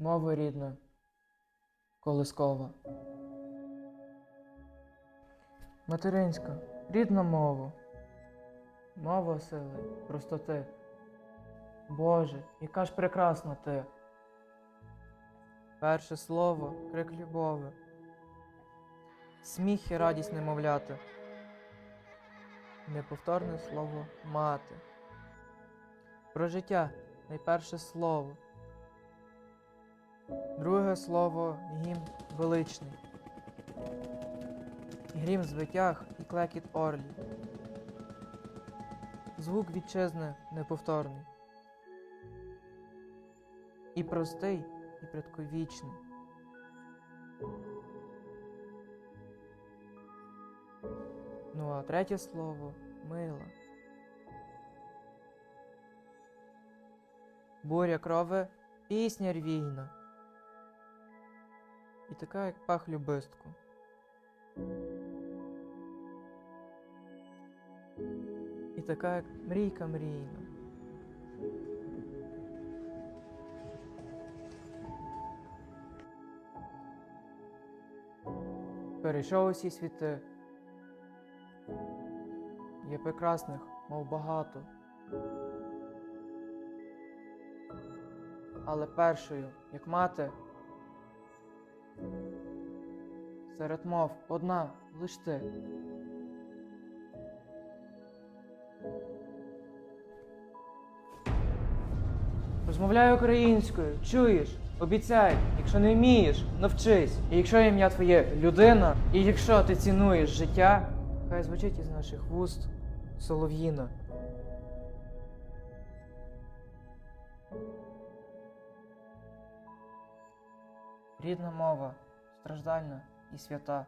Мова рідна, колискова. Материнська, рідна мова. Мова сили, простоти. Боже, яка ж прекрасна ти. Перше слово крик любови. Сміх і радість немовляти. Неповторне слово мати. Про життя найперше слово. Друге слово гімн величний. Грім звитяг і клекіт орлі. Звук вітчизни неповторний. І простий, і предковічний. Ну а третє слово мила. Буря крови, пісня рвійна. І така, як пах любистку. І така, як мрійка мрійна. Перейшов усі світи. Є прекрасних, мов багато. Але першою, як мати, серед мов одна лиш ти. Розмовляй українською, чуєш? Обіцяй, якщо не вмієш, навчись. І якщо ім'я твоє людина, і якщо ти цінуєш життя, хай звучить із наших вуст солов'їна. Рідна мова, страждальна і свята.